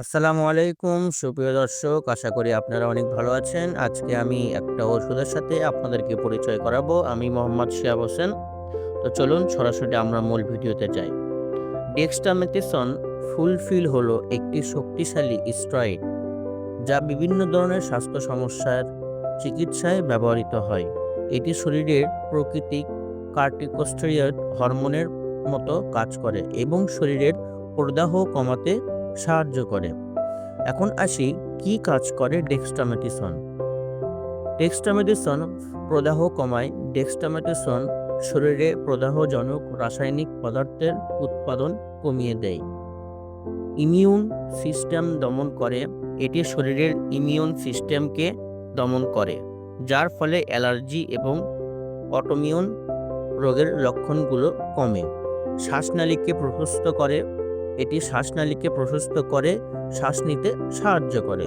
আসসালামু আলাইকুম, সুপ্রিয় দর্শক। আশা করি আপনারা অনেক ভালো আছেন। আজকে আমি একটা ওষুধের সাথে আপনাদেরকে পরিচয় করাবো। আমি মোহাম্মদ শিয়াব হোসেন। তো চলুন সরাসরি আমরা মূল ভিডিওতে যাই। ডেক্সটামেথিসন ফুলফিল হলো একটি শক্তিশালী স্টেরয়েড যা বিভিন্ন ধরনের স্বাস্থ্য সমস্যার চিকিৎসায় ব্যবহৃত হয়। এটি শরীরের প্রকৃতিক কার্টিকোস্টেরয়েড হরমোনের মতো কাজ করে এবং শরীরের প্রদাহ কমাতে সাহায্য করে। এখন আসি কি কাজ করে ডেক্সটামেটিসন ডেক্সটামেটিসন প্রদাহ কমায়। ডেক্সটামেটিসন শরীরে প্রদাহজনক রাসায়নিক পদার্থের উৎপাদন কমিয়ে দেয়। ইমিউন সিস্টেম দমন করে। এটি শরীরের ইমিউন সিস্টেমকে দমন করে, যার ফলে অ্যালার্জি এবং অটোমিউন রোগের লক্ষণগুলো কমে। শ্বাসনালীকে প্রশস্ত করে। এটি শ্বাসনালীকে প্রশস্ত করে, শ্বাস নিতে সাহায্য করে।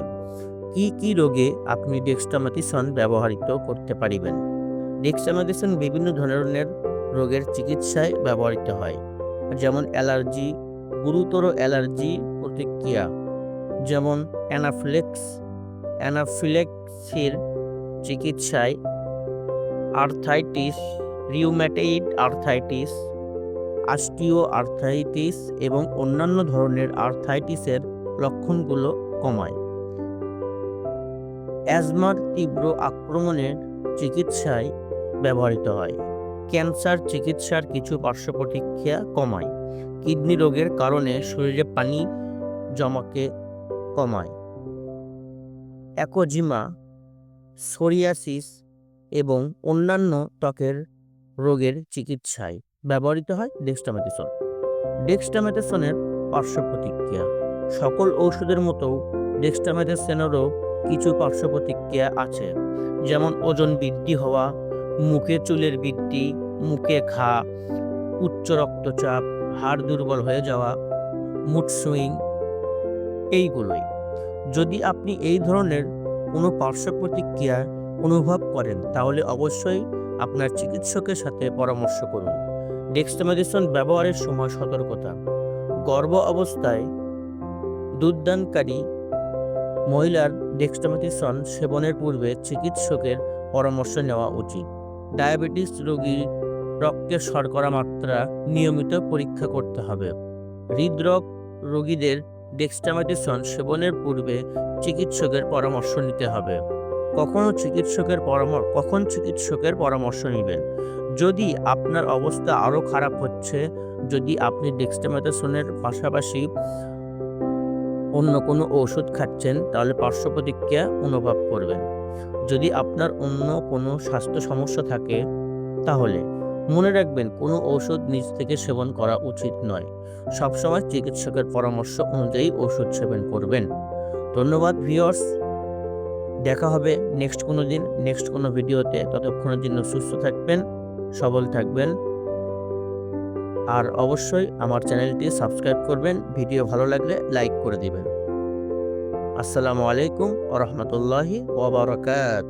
কি কি রোগে আপনি ডেক্সটামাথিসন ব্যবহৃত করতে পারিবেন? ডেক্সটামাথিসন বিভিন্ন ধরনের রোগের চিকিৎসায় ব্যবহৃত হয়, যেমন অ্যালার্জি, গুরুতর অ্যালার্জি প্রতিক্রিয়া, যেমন অ্যানাফ্লেক্স। অ্যানাফিলেক্সির চিকিৎসায় arthritis, rheumatoid arthritis osteoarthritis এবং অন্যান্য ধরনের আর্থাইটিসের লক্ষণগুলো কমায়। অ্যাজমার তীব্র আক্রমণের চিকিৎসায় ব্যবহৃত হয়। ক্যান্সার চিকিৎসার কিছু পার্শ্ব প্রতিক্রিয়া কমায়। কিডনি রোগের কারণে শরীরে পানি জমাকে কমায়। অ্যাকোজিমা সোরিয়াসিস এবং অন্যান্য ত্বকের রোগের চিকিৎসায়। ব্যবহৃত হয় ডেক্সটামেথিসন ডেক্সটামেথিসনের পার্শ্ব প্রতিক্রিয়া। সকল ঔষধের মতো ডেক্সটামেথিসনেরও কিছু পার্শ্ব প্রতিক্রিয়া আছে, যেমন ওজন বৃদ্ধি হওয়া মুখে চুলের বৃদ্ধি, মুখে ঘা, উচ্চ রক্তচাপ, হাড় দুর্বল হয়ে যাওয়া মুড সুইং এইগুলোই। যদি আপনি এই ধরনের কোনো পার্শ্ব প্রতিক্রিয়া অনুভব করেন, তাহলে অবশ্যই আপনার চিকিৎসকের সাথে পরামর্শ করুন। ডেক্সটামেথিসন ব্যবহারের সময় সতর্কতা। গর্ভ অবস্থায় দুধদানকারী মহিলার ডেক্সটামেথিসন সেবনের পূর্বে চিকিৎসকের পরামর্শ নেওয়া উচিত। ডায়াবেটিস রোগীর রক্তের শর্করা মাত্রা নিয়মিত পরীক্ষা করতে হবে। হৃদরোগ রোগীদের ডেক্সটামেথিসন সেবনের পূর্বে চিকিৎসকের পরামর্শ নিতে হবে। কখনো চিকিৎসকের পরামর্শ কখন চিকিৎসকের পরামর্শ নেবেন? যদি আপনার অবস্থা আরও খারাপ হচ্ছে, যদি আপনি ডেক্সটামেথাসনের পাশাপাশি অন্য কোনো ওষুধ খাচ্ছেন, তাহলে পার্শ্ব প্রতিক্রিয়া অনুভব করবেন। যদি আপনার অন্য কোনো স্বাস্থ্য সমস্যা থাকে, তাহলে মনে রাখবেন কোনো ওষুধ নিজ থেকে সেবন করা উচিত নয়। সবসময় চিকিৎসকের পরামর্শ অনুযায়ী ওষুধ সেবন করবেন। ধন্যবাদ ভিওর্স দেখা হবে নেক্সট কোনো দিন, নেক্সট কোনো ভিডিওতে। ততক্ষণের জন্য সুস্থ থাকবেন। সবল থাকবেন। আর অবশ্যই আমার চ্যানেলটি সাবস্ক্রাইব করবেন, ভিডিও ভালো লাগলে লাইক করে দিবেন। আসসালামু আলাইকুম ওরহমতুল্লাহি ওবরাকাত